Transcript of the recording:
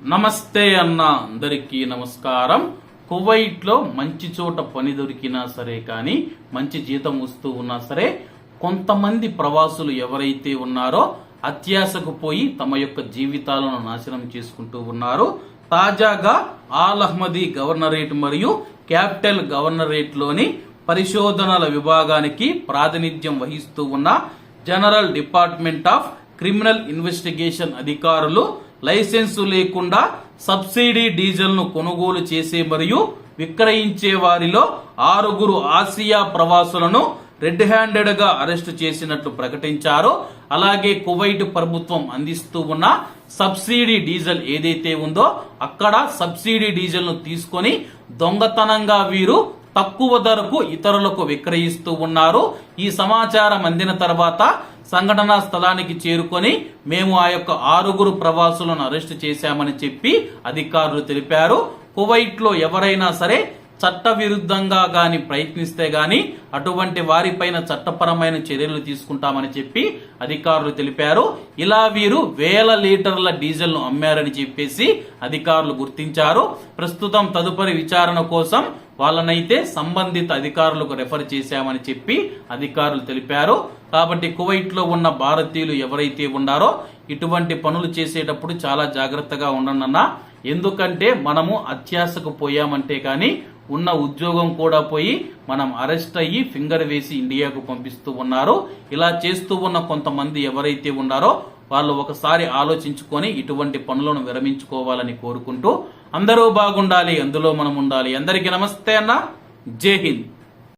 నమస్తే అన్న అందరికీ నమస్కారం. కువైట్లో మంచి చోట పని దొరికినా సరే కానీ మంచి జీతం వస్తూ ఉన్నా సరే కొంతమంది ప్రవాసులు ఎవరైతే ఉన్నారో అత్యాశకు పోయి తమ యొక్క జీవితాలను నాశనం చేసుకుంటూ ఉన్నారు. తాజాగా ఆల్ అహ్మదీ గవర్నరేట్ మరియు క్యాపిటల్ గవర్నరేట్లోని పరిశోధనల విభాగానికి ప్రాతినిధ్యం వహిస్తూ ఉన్న general department of criminal investigation అధికారులు లైసెన్సు లేకుండా సబ్సిడీ డీజిల్ను కొనుగోలు చేసే మరియు విక్రయించే వారిలో ఆరుగురు ఆసియా ప్రవాసులను రెడ్ హ్యాండెడ్గా అరెస్టు చేసినట్లు ప్రకటించారు. అలాగే కువైట్ ప్రభుత్వం అందిస్తూ ఉన్న సబ్సిడీ డీజిల్ ఏదైతే ఉందో అక్కడ సబ్సిడీ డీజిల్ను తీసుకొని దొంగతనంగా వీరు తక్కువ ధరకు ఇతరులకు విక్రయిస్తూ ఉన్నారు. ఈ సమాచారం అందిన తర్వాత సంఘటనా స్థలానికి చేరుకొని మేము ఆ యొక్క ఆరుగురు ప్రవాసులను అరెస్ట్ చేశామని చెప్పి అధికారులు తెలిపారు. కువైట్లో ఎవరైనా సరే చట్టవిరుద్ధంగా కానీ ప్రయత్నిస్తే గాని అటువంటి వారిపైన చట్టపరమైన చర్యలు తీసుకుంటామని చెప్పి అధికారులు తెలిపారు. ఇలా వీరు వేల లీటర్ల డీజిల్ను అమ్మారని చెప్పేసి అధికారులు గుర్తించారు. ప్రస్తుతం తదుపరి విచారణ కోసం వాళ్ళనైతే సంబంధిత అధికారులకు రెఫర్ చేశామని చెప్పి అధికారులు తెలిపారు. కాబట్టి కువైట్లో ఉన్న భారతీయులు ఎవరైతే ఉన్నారో ఇటువంటి పనులు చేసేటప్పుడు చాలా జాగ్రత్తగా ఉండనన్నా ఎందుకంటే మనము అత్యాశకు పోయామంటే కానీ ఉన్న ఉద్యోగం కూడా పోయి మనం అరెస్ట్ అయ్యి ఫింగర్ వేసి ఇండియాకు పంపిస్తూ ఉన్నారు. ఇలా చేస్తూ ఉన్న కొంతమంది ఎవరైతే ఉన్నారో వాళ్ళు ఒకసారి ఆలోచించుకొని ఇటువంటి పనులను విరమించుకోవాలని కోరుకుంటూ అందరూ బాగుండాలి అందులో మనం ఉండాలి. అందరికీ నమస్తే అన్న. జై హింద్.